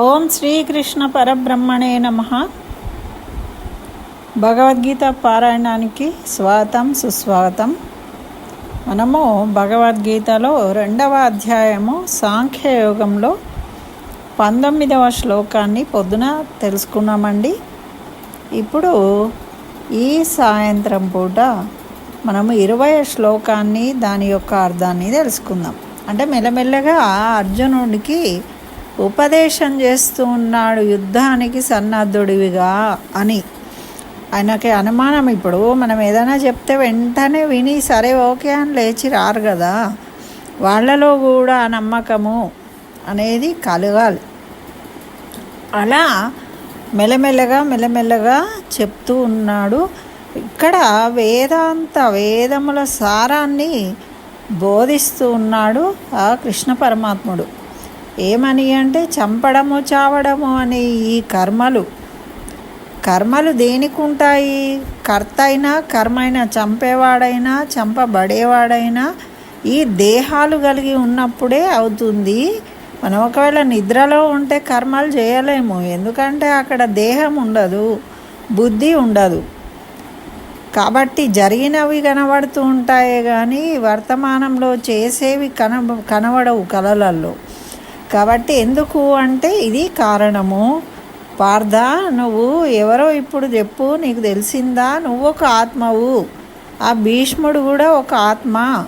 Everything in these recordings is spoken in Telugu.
ఓం శ్రీకృష్ణ పరబ్రహ్మణే నమ. భగవద్గీత పారాయణానికి స్వాగతం సుస్వాగతం. మనము భగవద్గీతలో రెండవ అధ్యాయము సాంఖ్యయోగంలో పంతొమ్మిదవ శ్లోకాన్ని పొద్దున తెలుసుకున్నామండి. ఇప్పుడు ఈ సాయంత్రం పూట మనము ఇరవై శ్లోకాన్ని దాని యొక్క అర్థాన్ని తెలుసుకుందాం. అంటే మెల్లమెల్లగా అర్జునుడికి ఉపదేశం చేస్తూ ఉన్నాడు యుద్ధానికి సన్నద్ధుడివిగా అని. ఆయనకి అనుమానం ఇప్పుడు. మనం ఏదైనా చెప్తే వెంటనే విని సరే ఓకే అని లేచి రారు కదా. వాళ్ళలో కూడా నమ్మకము అనేది కలగాలి. అలా మెల్లమెల్లగా మెల్లమెల్లగా చెప్తూ ఉన్నాడు. ఇక్కడ వేదాంత వేదముల సారాన్ని బోధిస్తూ ఉన్నాడు ఆ కృష్ణ పరమాత్ముడు. ఏమని అంటే చంపడము చావడము అనే ఈ కర్మలు. కర్మలు దేనికి ఉంటాయి కర్త అయినా కర్మ అయినా చంపేవాడైనా చంపబడేవాడైనా ఈ దేహాలు కలిగి ఉన్నప్పుడే అవుతుంది. మనం ఒకవేళ నిద్రలో ఉంటే కర్మలు చేయలేము. ఎందుకంటే అక్కడ దేహం ఉండదు బుద్ధి ఉండదు. కాబట్టి జరిగినవి కనబడుతూ ఉంటాయే కానీ వర్తమానంలో చేసేవి కన కనబడవు కళలల్లో కాబట్టి ఎందుకు అంటే ఇది కారణము. పార్థ నువ్వు ఎవరో ఇప్పుడు చెప్పు నీకు తెలిసిందా? నువ్వు ఒక ఆత్మవు. ఆ భీష్ముడు కూడా ఒక ఆత్మ.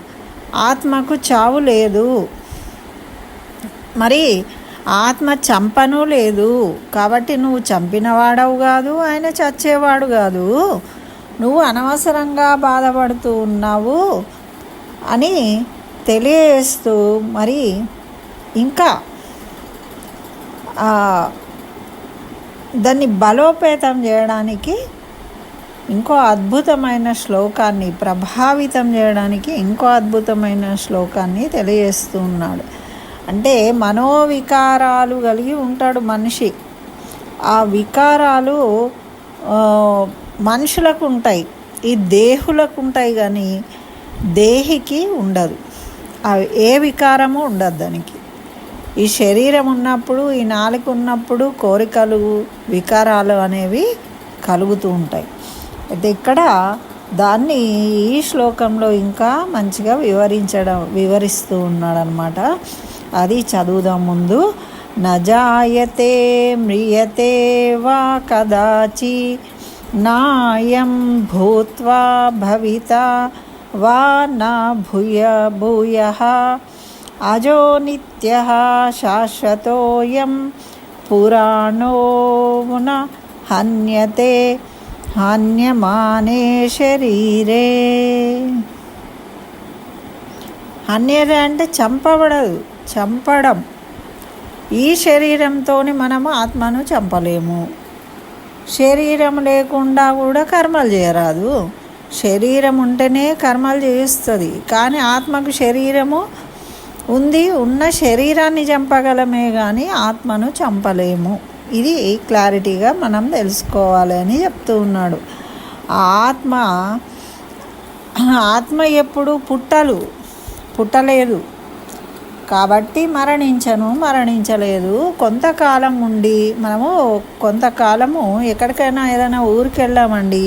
ఆత్మకు చావు లేదు. మరి ఆత్మ చంపను లేదు. కాబట్టి నువ్వు చంపినవాడవు కాదు ఆయన చచ్చేవాడు కాదు. నువ్వు అనవసరంగా బాధపడుతూ ఉన్నావు అని తెలియజేస్తూ మరి ఇంకా దాన్ని బలోపేతం చేయడానికి ఇంకో అద్భుతమైన శ్లోకాన్ని ప్రభావితం చేయడానికి ఇంకో అద్భుతమైన శ్లోకాన్ని తెలియజేస్తూ ఉన్నాడు. అంటే మనోవికారాలు కలిగి ఉంటాడు మనిషి. ఆ వికారాలు మనుషులకు ఉంటాయి. ఈ దేహులకు ఉంటాయి కానీ దేహికి ఉండదు. ఏ వికారము ఉండదు దానికి. ఈ శరీరం ఉన్నప్పుడు ఈ నాలుక ఉన్నప్పుడు కోరికలు వికారాలు అనేవి కలుగుతూ ఉంటాయి. అయితే ఇక్కడ దాన్ని ఈ శ్లోకంలో ఇంకా మంచిగా వివరించడం వివరిస్తూ ఉన్నాడనమాట. అది చదువుదాం ముందు. నజాయతే మ్రియతే వా కదాచి నాయం భూత్వా భవిత వా నా భూయ భూయ అజో నిత్య శాశ్వతోయం పురాణో న హన్యతే హన్యమానే శరీరే హన్యత అంటే చంపబడదు చంపడం. ఈ శరీరంతో మనము ఆత్మను చంపలేము. శరీరం లేకుండా కూడా కర్మలు చేయరాదు. శరీరం ఉంటేనే కర్మలు చేస్తుంది. కానీ ఆత్మకు శరీరము ఉంది. ఉన్న శరీరాన్ని చంపగలమే కానీ ఆత్మను చంపలేము. ఇది క్లారిటీగా మనం తెలుసుకోవాలి అని చెప్తూ ఉన్నాడు. ఆత్మ ఆత్మ ఎప్పుడు పుట్టలు పుట్టలేదు. కాబట్టి మరణించను మరణించలేదు. కొంతకాలం ఉండి మనము కొంతకాలము ఎక్కడికైనా ఏదైనా ఊరికి వెళ్ళామండి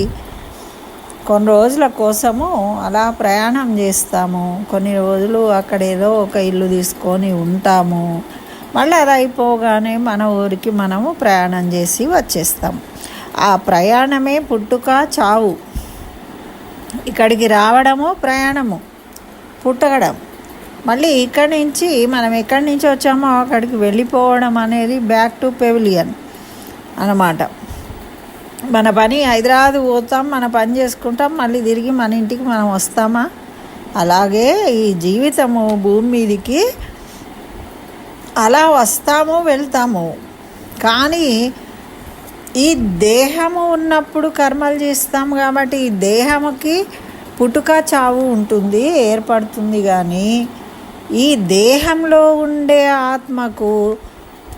కొన్ని రోజుల కోసము అలా ప్రయాణం చేస్తాము. కొన్ని రోజులు అక్కడ ఏదో ఒక ఇల్లు తీసుకొని ఉంటాము. మళ్ళీ అది అయిపోగానే మన ఊరికి మనము ప్రయాణం చేసి వచ్చేస్తాం. ఆ ప్రయాణమే పుట్టుక చావు. ఇక్కడికి రావడము ప్రయాణము. పుట్టగడం. మళ్ళీ ఇక్కడి నుంచి మనం ఎక్కడి నుంచి వచ్చామో అక్కడికి వెళ్ళిపోవడం అనేది బ్యాక్ టు పెవిలియన్ అన్నమాట మన పని హైదరాబాద్ పోతాం మన పని చేసుకుంటాం మళ్ళీ తిరిగి మన ఇంటికి మనం వస్తామా? అలాగే ఈ జీవితము భూమి మీదకి అలా వస్తాము వెళ్తాము. కానీ ఈ దేహము ఉన్నప్పుడు కర్మలు చేస్తాం కాబట్టి ఈ దేహముకి పుట్టుక చావు ఉంటుంది ఏర్పడుతుంది కానీ ఈ దేహంలో ఉండే ఆత్మకు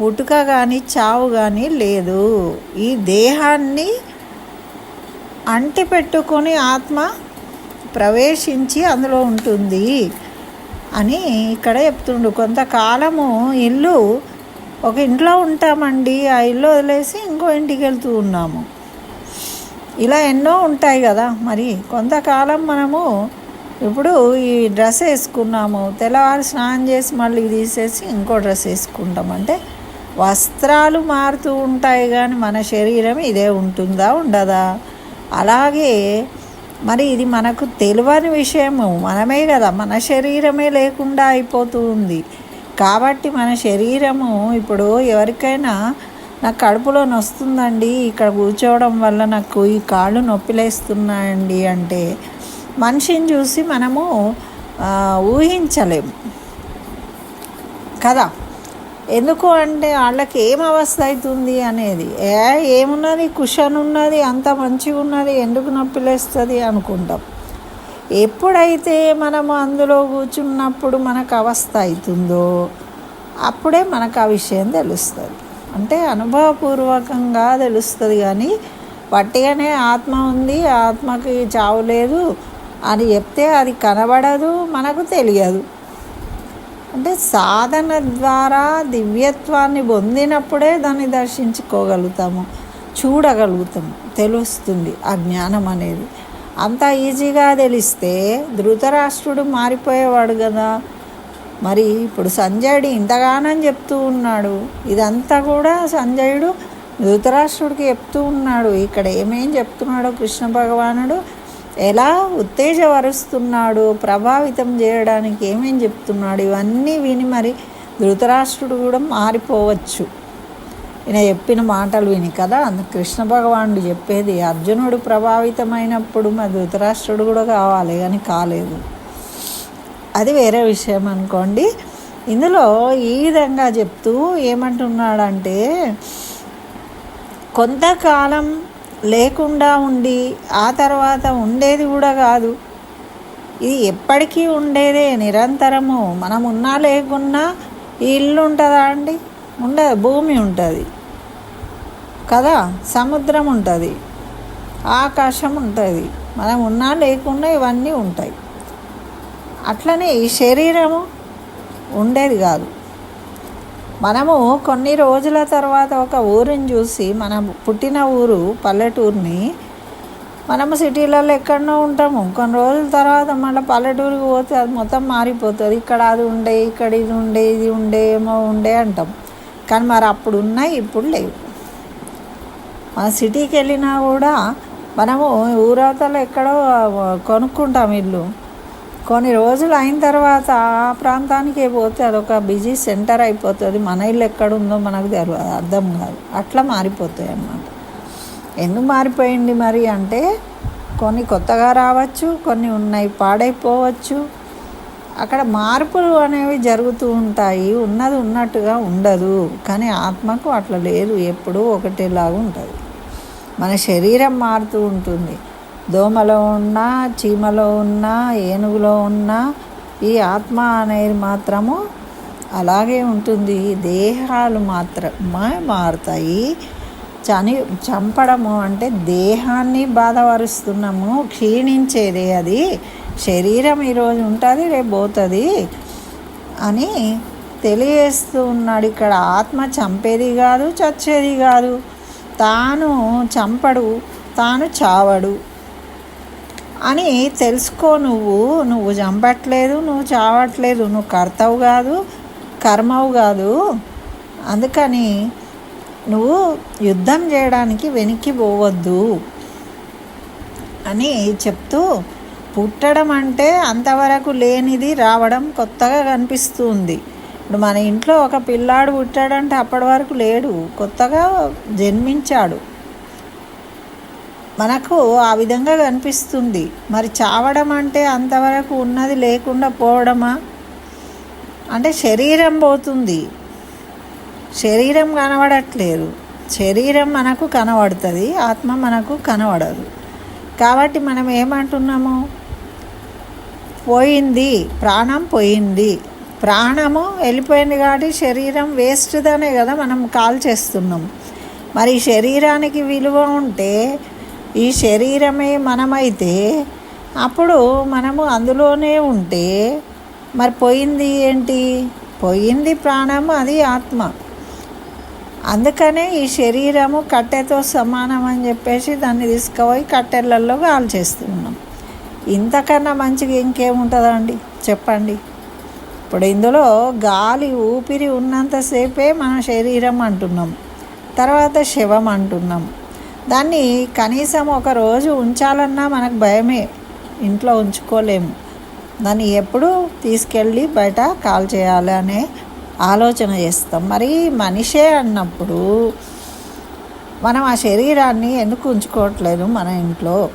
పుట్టుక కానీ చావు కానీ లేదు. ఈ దేహాన్ని అంటిపెట్టుకొని ఆత్మ ప్రవేశించి అందులో ఉంటుంది అని ఇక్కడ చెప్తుండు. కొంతకాలము ఇల్లు ఒక ఇంట్లో ఉంటామండి. ఆ ఇల్లు వదిలేసి ఇంకో ఇంటికి వెళ్తూ ఉన్నాము. ఇలా ఎన్నో ఉంటాయి కదా మరి. కొంతకాలం మనము ఇప్పుడు ఈ డ్రెస్ వేసుకున్నాము. తెల్లవారు స్నానం చేసి మళ్ళీ తీసేసి ఇంకో డ్రెస్ వేసుకుంటాం. అంటే వస్త్రాలు మారుతూ ఉంటాయి కానీ మన శరీరం ఇదే ఉంటుందా ఉండదా? అలాగే మరి ఇది మనకు తెలియని విషయము. మనమే కదా మన శరీరమే లేకుండా అయిపోతూ ఉంది. కాబట్టి మన శరీరము ఇప్పుడు ఎవరికైనా నాకు కడుపులో నొస్తుందండి ఇక్కడ కూర్చోవడం వల్ల నాకు ఈ కాళ్ళు నొప్పిలేస్తున్నాయండి అంటే మనిషిని చూసి మనము ఊహించలేము కదా? ఎందుకు అంటే వాళ్ళకి ఏం అవస్థ అవుతుంది అనేది? ఏ ఏమున్నది? కుషన్ ఉన్నది అంత మంచిగా ఉన్నది ఎందుకు నొప్పిలేస్తుంది అనుకుంటాం. ఎప్పుడైతే మనము అందులో కూర్చున్నప్పుడు మనకు అవస్థ అవుతుందో అప్పుడే మనకు ఆ విషయం తెలుస్తుంది. అంటే అనుభవపూర్వకంగా తెలుస్తుంది కానీ వట్టిగానే ఆత్మ ఉంది ఆత్మకి చావు లేదు అని చెప్తే అది కనబడదు మనకు తెలియదు. అంటే సాధన ద్వారా దివ్యత్వాన్ని పొందినప్పుడే దాన్ని దర్శించుకోగలుగుతాము చూడగలుగుతాము తెలుస్తుంది ఆ జ్ఞానం అనేది. అంత ఈజీగా తెలిస్తే ధృతరాష్ట్రుడు మారిపోయేవాడు కదా. మరి ఇప్పుడు సంజయుడు ఇంతగానని చెప్తూ ఉన్నాడు. ఇదంతా కూడా సంజయుడు ధృతరాష్ట్రుడికి చెప్తూ ఉన్నాడు. ఇక్కడ ఏమేం చెప్తున్నాడో కృష్ణ భగవానుడు ఎలా ఉత్తేజపరుస్తున్నాడు ప్రభావితం చేయడానికి ఏమేం చెప్తున్నాడు ఇవన్నీ విని మరి ధృతరాష్ట్రుడు కూడా మారిపోవచ్చు. ఈయన చెప్పిన మాటలు విని కదా కృష్ణ భగవానుడు చెప్పేది అర్జునుడు ప్రభావితమైనప్పుడు మరి ధృతరాష్ట్రుడు కూడా కావాలి కానీ కాలేదు. అది వేరే విషయం అనుకోండి. ఇందులో ఈ విధంగా చెప్తూ ఏమంటున్నాడంటే కొంతకాలం లేకుండా ఉండి ఆ తర్వాత ఉండేది కూడా కాదు. ఇది ఎప్పటికీ ఉండేదే నిరంతరము. మనం ఉన్నా లేకున్నా ఈ ఇల్లు ఉంటుందా అండి? ఉండదు. భూమి ఉంటుంది. కదా? సముద్రం ఉంటుంది. ఆకాశం ఉంటుంది. మనం ఉన్నా లేకున్నా ఇవన్నీ ఉంటాయి. అట్లనే ఈ శరీరము ఉండేది కాదు. మనము కొన్ని రోజుల తర్వాత ఒక ఊరిని చూసి మనం పుట్టిన ఊరు పల్లెటూరిని మనము సిటీలలో ఎక్కడనో ఉంటాము. కొన్ని రోజుల తర్వాత మళ్ళీ పల్లెటూరుకి పోతే అది మొత్తం మారిపోతుంది. ఇక్కడ అది ఉండే ఇక్కడ ఇది ఉండే ఇది ఉండే ఏమో ఉండే అంటాం. కానీ మరి అప్పుడు ఉన్నాయి ఇప్పుడు లేవు. మన సిటీకి వెళ్ళినా కూడా మనము ఊరవతల ఎక్కడో కొనుక్కుంటాం ఇల్లు. కొన్ని రోజులు అయిన తర్వాత ఆ ప్రాంతానికి పోతే అదొక బిజీ సెంటర్ అయిపోతుంది. మన ఇల్లు ఎక్కడుందో మనకు తెలియదు అర్థం కాదు. అట్లా మారిపోతాయి అన్నమాట ఎందుకు మారిపోయింది మరి అంటే కొన్ని కొత్తగా రావచ్చు కొన్ని ఉన్నాయి పాడైపోవచ్చు. అక్కడ మార్పులు అనేవి జరుగుతూ ఉంటాయి. ఉన్నది ఉన్నట్టుగా ఉండదు. కానీ ఆత్మకు అట్లా లేదు. ఎప్పుడూ ఒకటేలాగా ఉంటుంది. మన శరీరం మారుతూ ఉంటుంది. దోమలో ఉన్నా చీమలో ఉన్నా ఏనుగులో ఉన్నా ఈ ఆత్మ అనేది మాత్రము అలాగే ఉంటుంది. దేహాలు మాత్రమే మారుతాయి. చని చంపడము అంటే దేహాన్ని బాధపరుస్తున్నాము క్షీణించేది అది. శరీరం ఈరోజు ఉంటుంది రేపు పోతుంది అని తెలియజేస్తూ ఉన్నాడు. ఇక్కడ ఆత్మ చంపేది కాదు చచ్చేది కాదు. తాను చంపడు తాను చావడు. అని తెలుసుకో నువ్వు. నువ్వు చంపట్లేదు నువ్వు చావట్లేదు నువ్వు కర్తవు కాదు కర్మవు కాదు. అందుకని నువ్వు యుద్ధం చేయడానికి వెనక్కి పోవద్దు అని చెప్తూ పుట్టడం అంటే అంతవరకు లేనిది రావడం కొత్తగా కనిపిస్తుంది. ఇప్పుడు మన ఇంట్లో ఒక పిల్లాడు పుట్టాడంటే అప్పటి వరకు లేడు కొత్తగా జన్మించాడు. మనకు ఆ విధంగా కనిపిస్తుంది. మరి చావడం అంటే అంతవరకు ఉన్నది లేకుండా పోవడమా? అంటే శరీరం పోతుంది. శరీరం కనబడట్లేదు. శరీరం మనకు కనబడుతుంది. ఆత్మ మనకు కనబడదు. కాబట్టి మనం ఏమంటున్నాము? పోయింది. ప్రాణం పోయింది. ప్రాణము వెళ్ళిపోయింది కాబట్టి శరీరం వేస్ట్దనే కదా మనం కాల్ చేస్తున్నాం. మరి శరీరానికి విలువ ఉంటే ఈ శరీరమే మనమైతే అప్పుడు మనము అందులోనే ఉంటే మరి పోయింది ఏంటి? పోయింది ప్రాణం అది ఆత్మ. అందుకనే ఈ శరీరము కట్టెతో సమానం అని చెప్పేసి దాన్ని తీసుకుపోయి కట్టెలలో కాల్చేస్తున్నాం ఇంతకన్నా మంచిగా ఇంకేముంటుందండి? చెప్పండి. ఇప్పుడు ఇందులో గాలి ఊపిరి ఉన్నంతసేపే మన శరీరం అంటున్నాం. తర్వాత శవం అంటున్నాం. దాన్ని కనీసం ఒక రోజు ఉంచాలన్నా మనకు భయమే. ఇంట్లో ఉంచుకోలేము. దాన్ని ఎప్పుడు తీసుకెళ్ళి బయట కాల్ చేయాలి అనే ఆలోచన చేస్తాం. మరి మనిషే అన్నప్పుడు మనం ఆ శరీరాన్ని ఎందుకు ఉంచుకోవట్లేదు మన ఇంట్లో?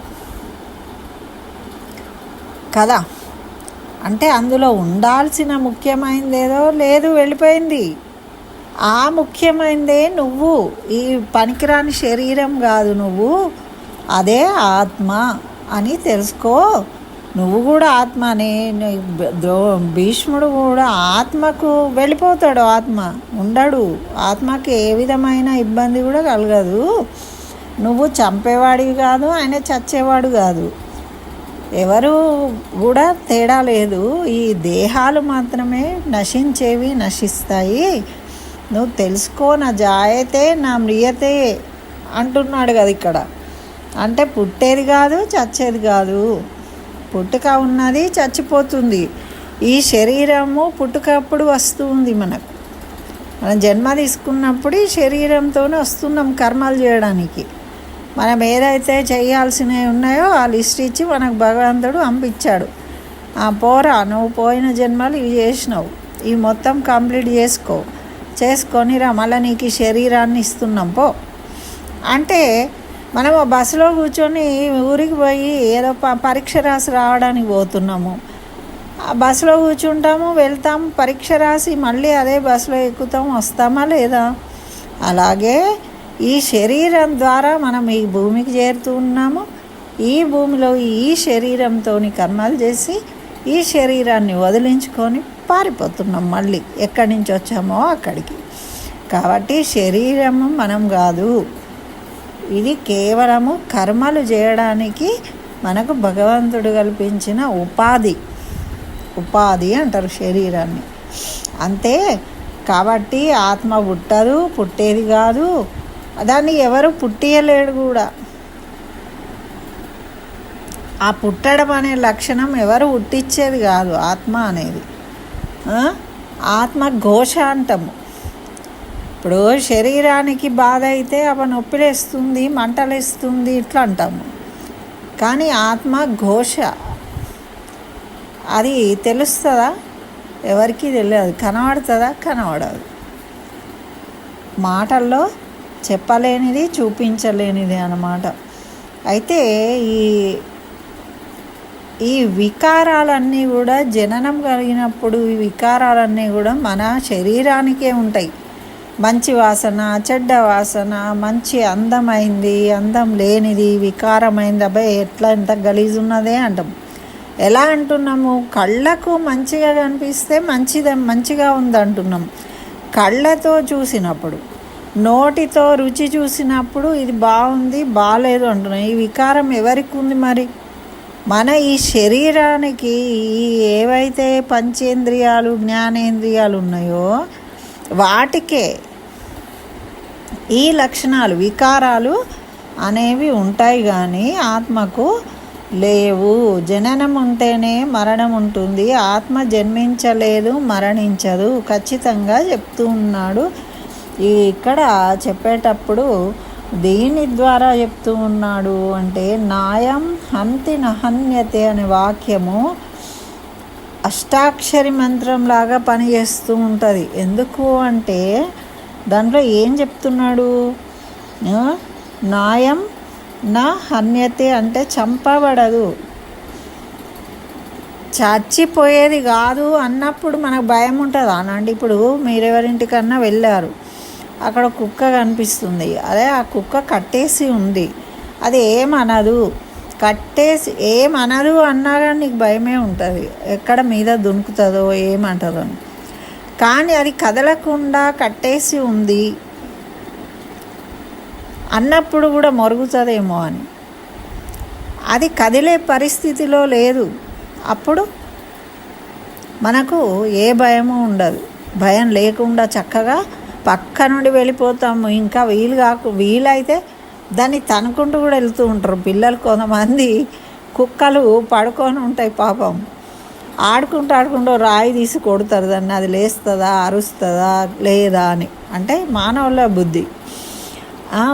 కదా? అంటే అందులో ఉండాల్సిన ముఖ్యమైనది ఏదో లేదు వెళ్ళిపోయింది. ఆ ముఖ్యమైనదే నువ్వు. ఈ పనికిరాని శరీరం కాదు నువ్వు. అదే ఆత్మ అని తెలుసుకో. నువ్వు కూడా ఆత్మనే. ద్రో భీష్ముడు కూడా ఆత్మకు వెళ్ళిపోతాడు ఆత్మ. ఉండడు. ఆత్మకి ఏ విధమైన ఇబ్బంది కూడా కలగదు. నువ్వు చంపేవాడివి కాదు ఆయన చచ్చేవాడు కాదు. ఎవరు కూడా తేడా లేదు. ఈ దేహాలు మాత్రమే నశించేవి నశిస్తాయి. నువ్వు తెలుసుకో నా జాయతే నా మ్రియతే అంటున్నాడు కదా ఇక్కడ. అంటే పుట్టేది కాదు చచ్చేది కాదు. పుట్టుక ఉన్నది చచ్చిపోతుంది. ఈ శరీరము పుట్టుకప్పుడు వస్తుంది మనకు. మనం జన్మ తీసుకున్నప్పుడు ఈ శరీరంతోనే వస్తున్నాం కర్మలు చేయడానికి. మనం ఏదైతే చేయాల్సినవి ఉన్నాయో ఆ లిస్ట్ ఇచ్చి మనకు భగవంతుడు పంపించాడు ఆ పోరా నువ్వు పోయిన జన్మలు ఇవి చేసినావు. ఇవి మొత్తం కంప్లీట్ చేసుకో. చేసుకొని రా మళ్ళీ నీకు శరీరాన్ని ఇస్తున్నాం పో. అంటే మనం బస్సులో కూర్చొని ఊరికి పోయి ఏదో ప పరీక్ష రాసి రావడానికి పోతున్నాము. ఆ బస్సులో కూర్చుంటాము వెళ్తాము పరీక్ష రాసి మళ్ళీ అదే బస్సులో ఎక్కుతాం వస్తామా లేదా? అలాగే ఈ శరీరం ద్వారా మనం ఈ భూమికి చేరుతూ ఉన్నాము. ఈ భూమిలో ఈ శరీరంతో కర్మలు చేసి ఈ శరీరాన్ని వదిలించుకొని పారిపోతున్నాం మళ్ళీ. ఎక్కడి నుంచి వచ్చామో అక్కడికి. కాబట్టి శరీరము మనం కాదు. ఇది కేవలము కర్మలు చేయడానికి మనకు భగవంతుడు కల్పించిన ఉపాధి. ఉపాధి అంటారు శరీరాన్ని. అంతే. కాబట్టి ఆత్మ పుట్టదు పుట్టేది కాదు. దాన్ని ఎవరు పుట్టియలేడు కూడా. ఆ పుట్టడం అనే లక్షణం ఎవరు పుట్టించేది కాదు. ఆత్మ అనేది. ఆత్మఘోష ఆత్మ ఘోష అంటాము ఇప్పుడు శరీరానికి బాధ అయితే అవ నొప్పిలేస్తుంది మంటలేస్తుంది ఇట్లా అంటాము. కానీ ఆత్మ ఘోష అది తెలుస్తుందా? ఎవరికి తెలియదు. కనబడుతుందా? కనబడదు. మాటల్లో చెప్పలేనిది చూపించలేనిది అన్నమాట. అయితే ఈ ఈ వికారాలన్నీ కూడా జననం కలిగినప్పుడు ఈ వికారాలన్నీ కూడా మన శరీరానికే ఉంటాయి. మంచి వాసన చెడ్డ వాసన మంచి అందమైంది అందం లేనిది వికారమైంది. అబ్బాయి ఎట్లా ఎంత గలీజు ఉన్నదే అంటాం. ఎలా అంటున్నాము? కళ్ళకు మంచిగా కనిపిస్తే మంచిది మంచిగా ఉంది అంటున్నాం కళ్ళతో చూసినప్పుడు నోటితో రుచి చూసినప్పుడు ఇది బాగుంది బాగాలేదు అంటున్నాం. ఈ వికారం ఎవరికి ఉంది మరి? మన ఈ శరీరానికి ఏవైతే పంచేంద్రియాలు జ్ఞానేంద్రియాలు ఉన్నాయో వాటికే ఈ లక్షణాలు వికారాలు అనేవి ఉంటాయి కానీ ఆత్మకు లేవు. జననం ఉంటేనే మరణం ఉంటుంది. ఆత్మ జన్మించలేదు మరణించదు. ఖచ్చితంగా చెప్తూ ఉన్నాడు. ఇక్కడ చెప్పేటప్పుడు దేని ద్వారా చెప్తూ ఉన్నాడు అంటే నాయం హంతి నహన్యతే అనే వాక్యము అష్టాక్షరి మంత్రం లాగా పనిచేస్తూ ఉంటుంది. ఎందుకు అంటే దాంట్లో ఏం చెప్తున్నాడు? నాయం నా హన్యతే అంటే చంపబడదు. చచ్చిపోయేది కాదు అన్నప్పుడు మనకు భయం ఉంటుంది. అనండి ఇప్పుడు మీరెవరింటికన్నా వెళ్ళారు. అక్కడ కుక్క కనిపిస్తుంది. అదే ఆ కుక్క కట్టేసి ఉంది. అది ఏమనదు. కట్టేసి ఏమనదు అన్నా కానీ నీకు భయమే ఉంటుంది. ఎక్కడ మీద దునుకుతుందో ఏమంటుందో అని. కానీ అది కదలకుండా కట్టేసి ఉంది. అన్నప్పుడు కూడా మరుగుతుందేమో అని. అది కదిలే పరిస్థితిలో లేదు. అప్పుడు మనకు ఏ భయము ఉండదు. భయం లేకుండా చక్కగా పక్క నుండి వెళ్ళిపోతాము. ఇంకా వీలు కాకు వీలైతే దాన్ని తనుకుంటూ కూడా వెళ్తూ ఉంటారు పిల్లలు కొంతమంది. కుక్కలు పడుకొని ఉంటాయి పాపం. ఆడుకుంటూ ఆడుకుంటూ రాయి తీసి కొడతారు దాన్ని. అది లేస్తుందా అరుస్తుందా లేదా అని. అంటే మానవుల బుద్ధి.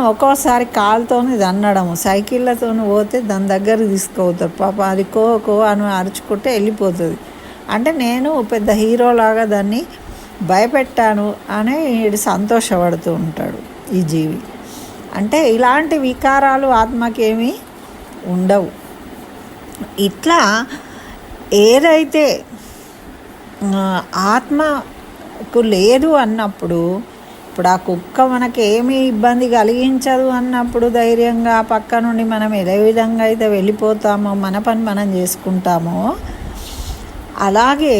ఒక్కోసారి కాలుతోని దన్నడము. సైకిళ్ళతో పోతే దాని దగ్గర తీసుకుపోతారు. పాప అది కో కో అని అరుచుకుంటే వెళ్ళిపోతుంది. అంటే నేను పెద్ద హీరోలాగా దాన్ని భయపెట్టాను అని వీడు సంతోషపడుతూ ఉంటాడు ఈ జీవి. అంటే ఇలాంటి వికారాలు ఆత్మకేమీ ఉండవు. ఇట్లా ఏదైతే ఆత్మకు లేదు అన్నప్పుడు ఇప్పుడు ఆ కుక్క మనకి ఏమీ ఇబ్బంది కలిగించదు అన్నప్పుడు ధైర్యంగా పక్క నుండి మనం ఏ విధంగా అయితే వెళ్ళిపోతామో మన పని మనం చేసుకుంటామో అలాగే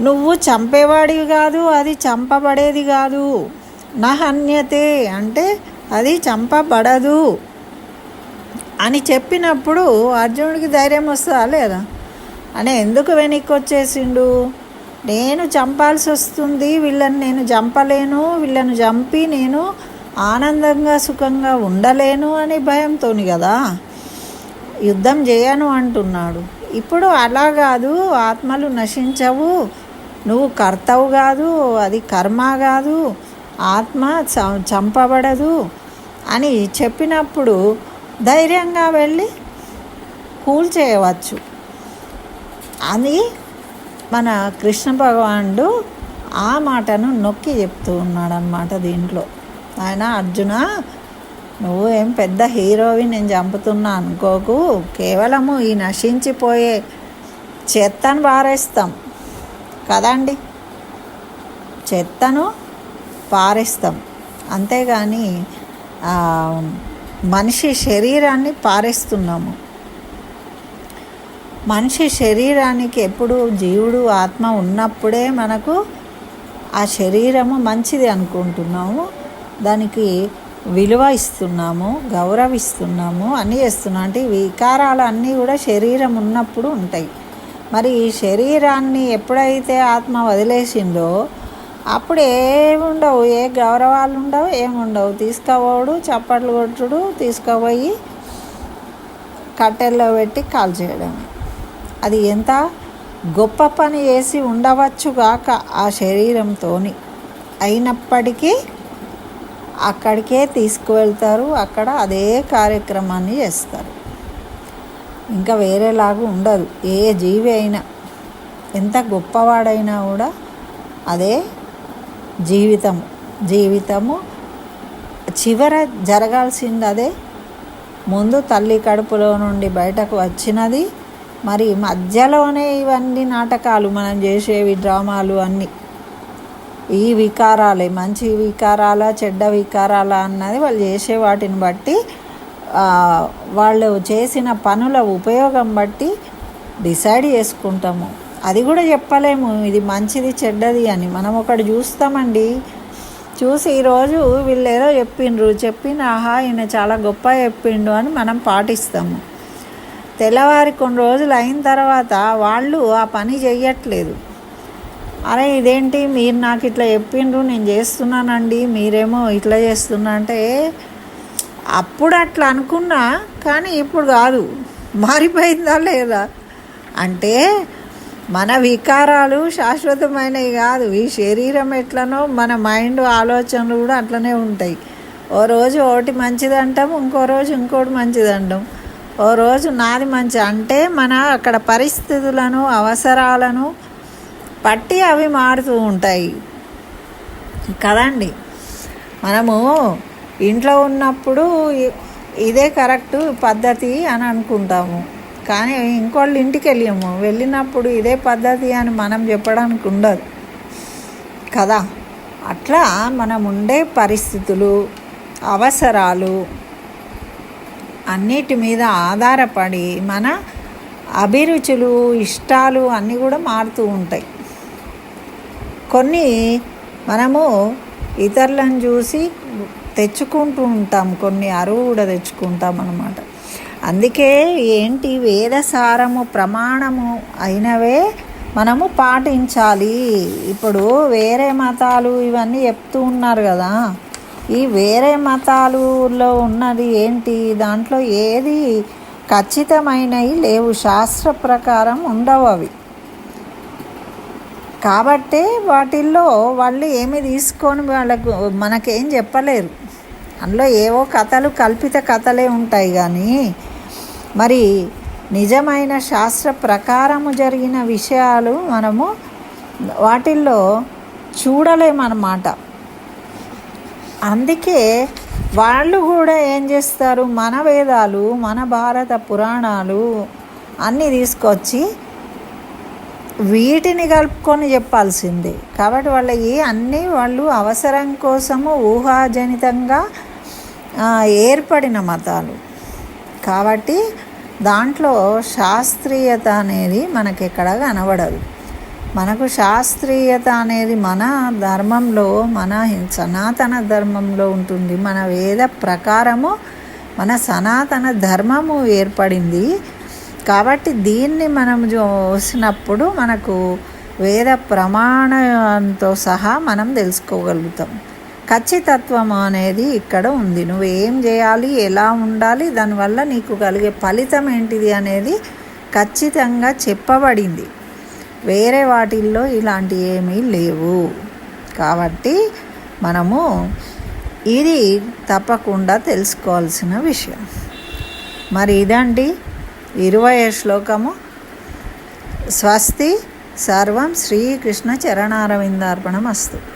నువ్వు చంపేవాడివి కాదు అది చంపబడేది కాదు. నా హన్యతే అంటే అది చంపబడదు అని చెప్పినప్పుడు అర్జునుడికి ధైర్యం వస్తుందా లేదా? అని ఎందుకు వెనక్కి వచ్చేసిండు? నేను చంపాల్సి వస్తుంది వీళ్ళని నేను చంపలేను వీళ్ళను చంపి నేను ఆనందంగా సుఖంగా ఉండలేను అని భయంతో కదా. యుద్ధం చేయను అంటున్నాడు. ఇప్పుడు అలా కాదు ఆత్మలు నశించవు నువ్వు కర్తవు కాదు అది కర్మ కాదు ఆత్మ చ- చంపబడదు అని చెప్పినప్పుడు ధైర్యంగా వెళ్ళి కూల్ చేయవచ్చు. అది మన కృష్ణ భగవానుడు ఆ మాటను నొక్కి చెప్తూ ఉన్నాడనమాట దీంట్లో. ఆయన అర్జున నువ్వు ఏం పెద్ద హీరోవి నేను చంపుతున్నా అనుకోకు. కేవలము ఈ నశించిపోయే చెత్తను పారేస్తాం. కదండి చెత్తను పారేస్తాం. అంతేగాని మనిషి శరీరాన్ని పారేస్తున్నాము. మనిషి శరీరానికి ఎప్పుడు జీవుడు ఆత్మ ఉన్నప్పుడే మనకు ఆ శరీరము మంచిది అనుకుంటున్నాము. దానికి విలువ ఇస్తున్నాము గౌరవిస్తున్నాము అన్నీ చేస్తున్నాం అంటే వికారాలు అన్నీ కూడా శరీరం ఉన్నప్పుడు ఉంటాయి. మరి ఈ శరీరాన్ని ఎప్పుడైతే ఆత్మ వదిలేసిందో అప్పుడు ఏముండవు ఏ గౌరవాలు ఉండవు ఏముండవు? తీసుకుపోడు చప్పట్లు కొట్టుడు తీసుకుపోయి కట్టెల్లో పెట్టి కాల్ చేయడం. అది ఎంత గొప్ప పని చేసి ఉండవచ్చు కాక ఆ శరీరంతో అయినప్పటికీ అక్కడికే తీసుకువెళ్తారు అక్కడ అదే కార్యక్రమాన్ని చేస్తారు. ఇంకా వేరేలాగా ఉండదు. ఏ జీవి అయినా ఎంత గొప్పవాడైనా కూడా అదే జీవితము. జీవితము చివర జరగాల్సింది అదే. ముందు తల్లి కడుపులో నుండి బయటకు వచ్చినది. మరి మధ్యలోనే ఇవన్నీ నాటకాలు మనం చేసేవి డ్రామాలు అన్నీ. ఈ వికారాలే మంచి వికారాల చెడ్డ వికారాల అన్నది వాళ్ళు చేసే వాటిని బట్టి వాళ్ళు చేసిన పనుల ఉపయోగం బట్టి డిసైడ్ చేసుకుంటాము. అది కూడా చెప్పలేము. ఇది మంచిది చెడ్డది అని. మనం ఒకటి చూస్తామండి. చూసి ఈరోజు వీళ్ళు ఏదో చెప్పిండ్రు. చెప్పిన ఆహా ఈయన చాలా గొప్ప చెప్పిండు అని మనం పాటిస్తాము. తెల్లవారి కొన్ని రోజులు అయిన తర్వాత వాళ్ళు ఆ పని చెయ్యట్లేదు. అరే ఇదేంటి? మీరు నాకు ఇట్లా చెప్పిండ్రు నేను చేస్తున్నానండి. మీరేమో ఇట్లా చేస్తున్నా అంటే అప్పుడు అట్లా అనుకున్నా కానీ ఇప్పుడు కాదు. మారిపోయిందా లేదా? అంటే మన వికారాలు శాశ్వతమైనవి కాదు. ఈ శరీరం ఎట్లనో మన మైండ్ ఆలోచనలు కూడా అట్లనే ఉంటాయి. ఓ రోజు ఒకటి మంచిది అంటాం ఇంకో రోజు ఇంకోటి మంచిది అంటాం ఓ రోజు నాది మంచి. అంటే మన అక్కడ పరిస్థితులను అవసరాలను పట్టి అవి మారుతూ ఉంటాయి. కదండి? మనము ఇంట్లో ఉన్నప్పుడు ఇదే కరెక్ట్ పద్ధతి అని అనుకుంటాము. కానీ ఇంకోళ్ళు ఇంటికి వెళ్ళాము వెళ్ళినప్పుడు ఇదే పద్ధతి అని మనం చెప్పడానికి ఉండదు. కదా? అట్లా మనం ఉండే పరిస్థితులు అవసరాలు అన్నిటి మీద ఆధారపడి మన అభిరుచులు ఇష్టాలు అన్నీ కూడా మారుతూ ఉంటాయి. కొన్ని మనము ఇతరులను చూసి తెచ్చుకుంటూ ఉంటాం కొన్ని అరువు కూడా తెచ్చుకుంటాం అన్నమాట. అందుకే ఏంటి వేదసారము ప్రమాణము అయినవే మనము పాటించాలి. ఇప్పుడు వేరే మతాలు ఇవన్నీ చెప్తూ ఉన్నారు కదా. ఈ వేరే మతాలులో ఉన్నది ఏంటి? దాంట్లో ఏది ఖచ్చితమైనవి లేవు. శాస్త్ర ప్రకారం ఉండవు అవి. కాబట్టి వాటిల్లో వాళ్ళు ఏమి తీసుకొని వాళ్ళకు మనకేం చెప్పలేరు. అందులో ఏవో కథలు కల్పిత కథలే ఉంటాయి కానీ మరి నిజమైన శాస్త్ర ప్రకారము జరిగిన విషయాలు మనము వాటిల్లో చూడలేమన్నమాట. అందుకే వాళ్ళు కూడా ఏం చేస్తారు? మన వేదాలు మన భారత పురాణాలు అన్నీ తీసుకొచ్చి వీటిని కలుపుకొని చెప్పాల్సిందే. కాబట్టి వాళ్ళకి అన్నీ వాళ్ళు అవసరం కోసము ఊహాజనితంగా ఏర్పడిన మతాలు. కాబట్టి దాంట్లో శాస్త్రీయత అనేది మనకి ఎక్కడ కనబడదు. మనకు శాస్త్రీయత అనేది మన ధర్మంలో మన సనాతన ధర్మంలో ఉంటుంది. మన వేద ప్రకారము మన సనాతన ధర్మము ఏర్పడింది. కాబట్టి దీన్ని మనం చూసినప్పుడు మనకు వేద ప్రమాణంతో సహా మనం తెలుసుకోగలుగుతాం. ఖచ్చితత్వం అనేది ఇక్కడ ఉంది. నువ్వు ఏం చేయాలి ఎలా ఉండాలి దానివల్ల నీకు కలిగే ఫలితం ఏంటిది అనేది ఖచ్చితంగా చెప్పబడింది. వేరే వాటిల్లో ఇలాంటి ఏమీ లేవు. కాబట్టి మనము ఇది తప్పకుండా తెలుసుకోవాల్సిన విషయం. మరి ఇదండి ఇరవై శ్లోకము. స్వస్తి సర్వం శ్రీకృష్ణ చరణారవిందార్పణం అస్తు